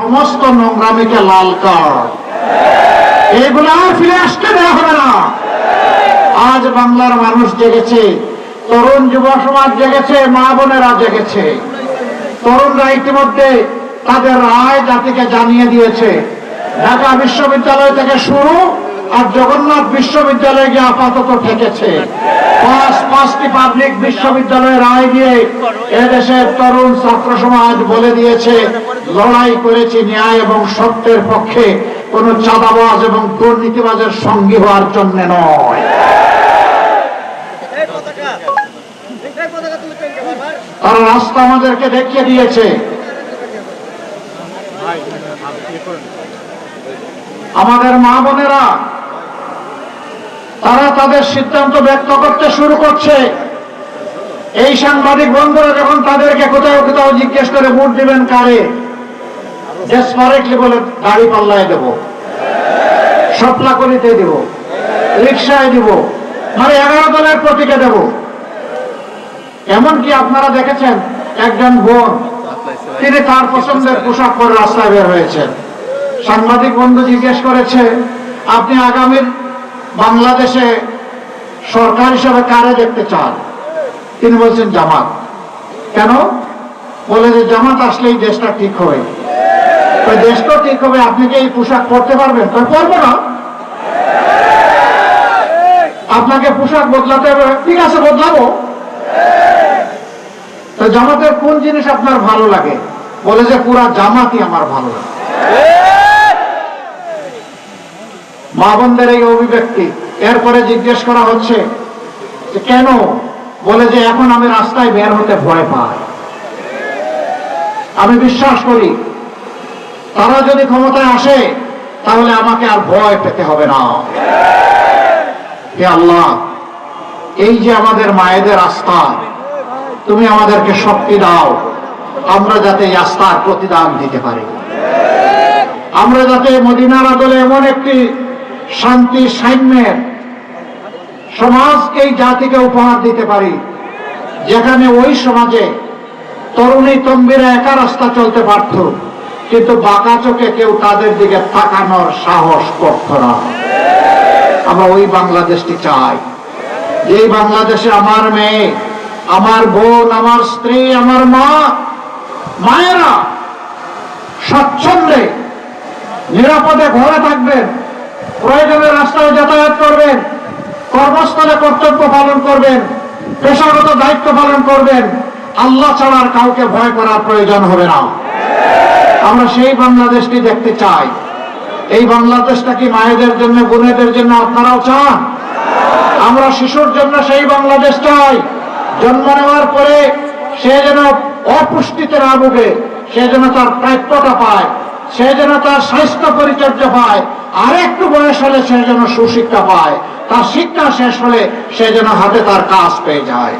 সমস্ত নোংরামিকে লাল কার্ড এগুলো ফিরে আসতে দেওয়া হবে না। আজ বাংলার মানুষ জেগেছে, তরুণ যুব সমাজ জেগেছে, মা বোনেরা জেগেছে। তরুণরা ইতিমধ্যে তাদের রায় জাতিকে জানিয়ে দিয়েছে। ঢাকা বিশ্ববিদ্যালয় থেকে শুরু আর জগন্নাথ বিশ্ববিদ্যালয়ে গিয়ে আপাতত ঠেকেছে পাঁচ, পাঁচটি পাবলিক বিশ্ববিদ্যালয়ের রায় দিয়ে এদেশের তরুণ ছাত্র সমাজ বলে দিয়েছে লড়াই করেছি ন্যায় এবং সত্যের পক্ষে। কোন চাঁদাবাজ এবং দুর্নীতিবাজের সঙ্গী হওয়ার জন্য নয়। তারা রাস্তা আমাদেরকে দেখিয়ে দিয়েছে। আমাদের মা বোনেরা, তারা তাদের সিদ্ধান্ত ব্যক্ত করতে শুরু করছে। এই সাংবাদিক বন্ধুরা যখন তাদেরকে কোথাও কোথাও জিজ্ঞেস করে ভোট দিবেন কারে ডেসপারেটলি বলে গাড়ি পাল্লায় দেব। সপলা করিতে দেব। রিক্সায় দিব। মানে এগারো দলের প্রতীকে দেব। এমনকি আপনারা দেখেছেন, একজন বোন, তিনি তার পছন্দের পোশাক পরে রাস্তায় বের হয়েছেন। সাংবাদিক বন্ধু জিজ্ঞেস করেছে, আপনি আগামীর বাংলাদেশে সরকার হিসেবে কারে দেখতে চান? তিনি বলছেন, জামাত। কেন? বলে যে, জামাত আসলেই দেশটা ঠিক হবে তো ঠিক হবে, আপনি কি এই পোশাক পরতে পারবেন? তো পারব না। আপনাকে পোশাক বদলাতে হবে। ঠিক আছে, বদলাবো। তো জামাতের কোন জিনিস আপনার ভালো লাগে? বলে যে পুরা জামাতই আমার ভালো লাগে। মা বোনদের এই অভিব্যক্তি। এরপরে জিজ্ঞেস করা হচ্ছে যে কেন? বলে যে এখন আমি রাস্তায় বের হতে ভয় পাই। আমি বিশ্বাস করি তারা যদি ক্ষমতায় আসে, তাহলে আমাকে আর ভয় পেতে হবে না। হে আল্লাহ, এই যে আমাদের মায়েদের আস্থা, তুমি আমাদেরকে শক্তি দাও। আমরা যাতে এই আস্থার প্রতিদান দিতে পারি। আমরা যাতে মদিনার আদলে এমন একটি শান্তি সাম্যের সমাজকে এই জাতিকে উপহার দিতে পারি, যেখানে ওই সমাজে তরুণী তম্বিরা একা রাস্তা চলতে পারত। কিন্তু বাঁকা চোখে কেউ তাদের দিকে তাকানোর সাহস করত না। আমরা ওই বাংলাদেশটি চাই। যেই বাংলাদেশে আমার মেয়ে, আমার বোন, আমার স্ত্রী, আমার মা, মায়েরা স্বচ্ছন্দে নিরাপদে ঘরে থাকবেন, প্রয়োজনে রাস্তায় যাতায়াত করবেন, কর্মস্থলে কর্তব্য পালন করবেন, পেশাগত দায়িত্ব পালন করবেন, আল্লাহ ছাড়ার কাউকে ভয় করার প্রয়োজন হবে না। আমরা সেই বাংলাদেশটি দেখতে চাই। এই বাংলাদেশটা কি মায়েদের জন্য, বোনেদের জন্য আপনারাও চান? আমরা শিশুর জন্য সেই বাংলাদেশ চাই। জন্ম নেওয়ার পরে সে যেন অপুষ্টিতে না ভুগে, সে যেন তার প্রাপ্যতা পায়, সে যেন তার স্বাস্থ্য পরিচর্যা পায়, আর একটু বয়স হলে সে যেন সুশিক্ষা পায়, তার শিক্ষা শেষ হলে সে যেন হাতে তার কাজ পেয়ে যায়।